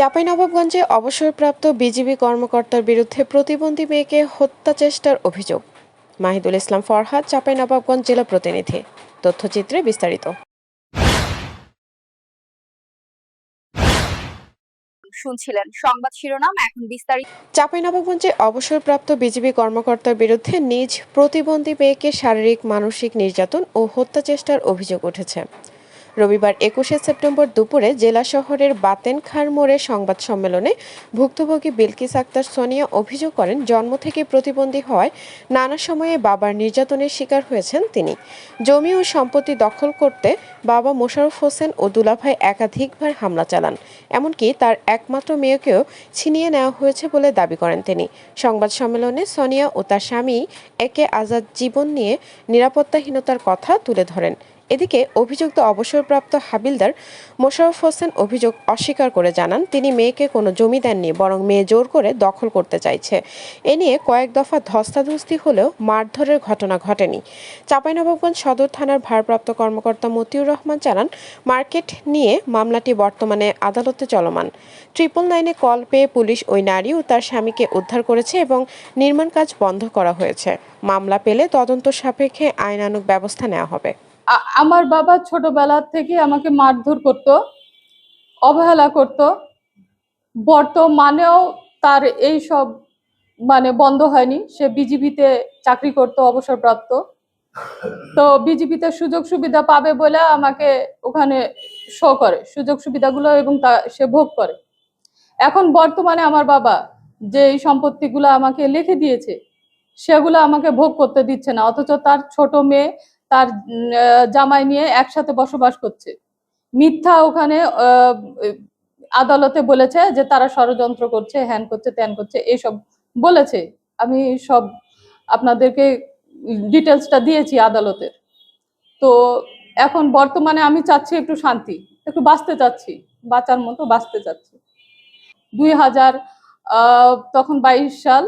চাঁপাইনবাবগঞ্জে অবসরপ্রাপ্ত বিজিবি কর্মকর্তার বিরুদ্ধে প্রতিবন্ধী মেয়েকে হত্যা চেষ্টার অভিযোগ। মাহিদুল ইসলাম ফরহাদ চাঁপাইনবাবগঞ্জ জেলা প্রতিনিধি। তথ্যচিত্রে বিস্তারিত। শুনছিলেন সংবাদ শিরোনাম এখন বিস্তারিত। চাঁপাইনবাবগঞ্জে অবসরপ্রাপ্ত বিজিবি কর্মকর্তার বিরুদ্ধে নিজ প্রতিবন্ধী মেয়েকে শারীরিক মানসিক নির্যাতন ও হত্যা চেষ্টার অভিযোগ উঠেছে। রবিবার একুশে সেপ্টেম্বর দুপুরে জেলা শহরের বাতেনখার মোড়ে সংবাদ সম্মেলনে ভুক্তভোগী বিলকিস আক্তার সোনিয়া অভিযোগ করেন, জন্ম থেকে প্রতিবন্ধী হওয়ায় নানা সময়ে বাবার নির্যাতনের শিকার হয়েছেন তিনি। জমি ও সম্পত্তি দখল করতে বাবা মোশাররফ হোসেন ও দুলাভাই একাধিকবার হামলা চালান। এমনকি তার একমাত্র মেয়েকেও ছিনিয়ে নেওয়া হয়েছে বলে দাবি করেন তিনি। সংবাদ সম্মেলনে সোনিয়া ও তার স্বামী একে আজাদ জীবন নিয়ে নিরাপত্তাহীনতার কথা তুলে ধরেন। এদিকে অভিযুক্ত অবসরপ্রাপ্ত হাবিলদার মোশারফ হোসেন অভিযোগ অস্বীকার করে জানান, তিনি মেয়েকে কোনো জমি দেননি, বরং মেয়ে জোর করে দখল করতে চাইছে। এ নিয়ে কয়েক দফা ধস্তাধস্তি হলেও মারধরের ঘটনা ঘটেনি। চাঁপাইনবাবগঞ্জ সদর থানার ভারপ্রাপ্ত কর্মকর্তা মতিউর রহমান জানান, মার্কেট নিয়ে মামলাটি বর্তমানে আদালতে চলমান। ট্রিপল নাইনে কল পেয়ে পুলিশ ওই নারী ও তার স্বামীকে উদ্ধার করেছে এবং নির্মাণ কাজ বন্ধ করা হয়েছে। মামলা পেলে তদন্ত সাপেক্ষে আইনানুগ ব্যবস্থা নেওয়া হবে। আমার বাবা ছোটবেলা থেকে আমাকে মারধর করত, অবহেলা করত। বর্তমানেও তার এই সব মানে বন্ধ হয়নি। সে বিজিবিতে চাকরি করত, অবসরপ্রাপ্ত। তো বিজিবিতে সুযোগ সুবিধা পাবে বলে আমাকে ওখানে শো করে। সুযোগ সুবিধাগুলো এবং তা সে ভোগ করে। এখন বর্তমানে আমার বাবা যে এই সম্পত্তিগুলো আমাকে লিখে দিয়েছে, সেগুলো আমাকে ভোগ করতে দিচ্ছে না। অথচ তার ছোট মেয়ে তার জামাই নিয়ে একসাথে বসবাস করছে। মিথ্যা ওখানে আদালতে বলেছে যে তারা ষড়যন্ত্র করছে, হ্যান করছে, ত্যান করছে, এসব বলেছে। আমি সব আপনাদেরকে ডিটেলসটা দিয়েছি আদালতের। তো এখন বর্তমানে আমি চাচ্ছি একটু শান্তি, একটু বাঁচতে চাচ্ছি, বাঁচার মতো বাঁচতে চাচ্ছি। দুই হাজার তখন বাইশ সাল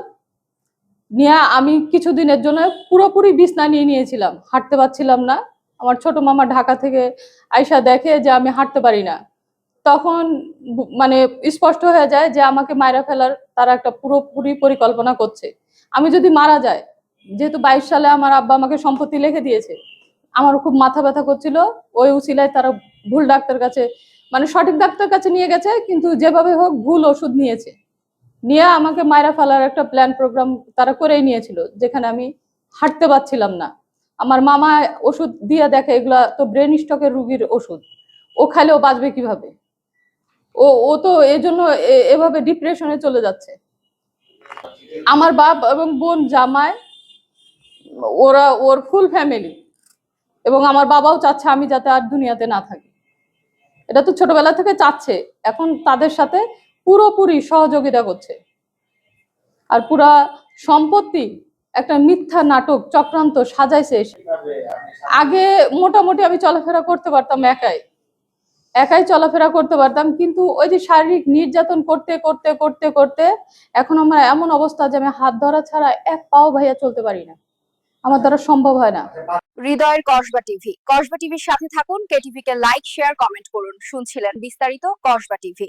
নিয়ে আমি কিছুদিনের জন্য পুরোপুরি বিছনা নিয়ে নিয়েছিলাম। হাঁটতে পারছিলাম না। আমার ছোট মামা ঢাকা থেকে আয়সা দেখে যে আমি হাঁটতে পারি না। তখন মানে স্পষ্ট হয়ে যায় যে আমাকে মায়েরা ফেলার তারা একটা পুরোপুরি পরিকল্পনা করছে। আমি যদি মারা যায় যেহেতু বাইশ সালে আমার আব্বা আমাকে সম্পত্তি লিখে দিয়েছে আমার খুব মাথা ব্যথা করছিল। ওই উসিলায় তারা ভুল ডাক্তার কাছে মানে সঠিক ডাক্তার কাছে নিয়ে গেছে, কিন্তু যেভাবে হোক ভুল ওষুধ নিয়েছে। নিয়ে আমাকে মায়েরা ফেলার একটা প্ল্যান প্রোগ্রাম তারা করেই নিয়েছিল, যেখানে আমি হাঁটতে পারছিলাম না। আমার মামা ওষুধ দিয়ে দেখে, এগুলা তো ব্রেন স্ট্রোকের রুগীর ওষুধ। ও খাইলেও বাঁচবে কীভাবে? ও ও তো এই জন্য এভাবে ডিপ্রেশনে চলে যাচ্ছে। আমার বাপ এবং বোন জামায় ওরা ওর ফুল ফ্যামিলি এবং আমার বাবাও চাচ্ছে আমি যাতে আর দুনিয়াতে না থাকি। এটা তো ছোটবেলা থেকে চাচ্ছে। এখন তাদের সাথে পুরোপুরি সহযোগিতা করছে। আর পুরা সম্পত্তি একটা মিথ্যা নাটক চক্রান্ত সাজাইছে। আগে মোটামুটি আমি চলাফেরা করতে পারতাম একাই। একাই চলাফেরা করতে পারতাম, কিন্তু ওই যে শারীরিক নির্যাতন করতে করতে করতে করতে এখন আমার এমন অবস্থা যে আমি হাত ধরা ছাড়া এক পাও ভাইয়া চলতে পারি না। আমার দ্বারা সম্ভব হয় না। হৃদয়ের কসবা টিভি। কসবা টিভির সাথে থাকুন কেটিভি কে লাইক, শেয়ার, কমেন্ট করুন। শুনছিলেন বিস্তারিত কসবা টিভি।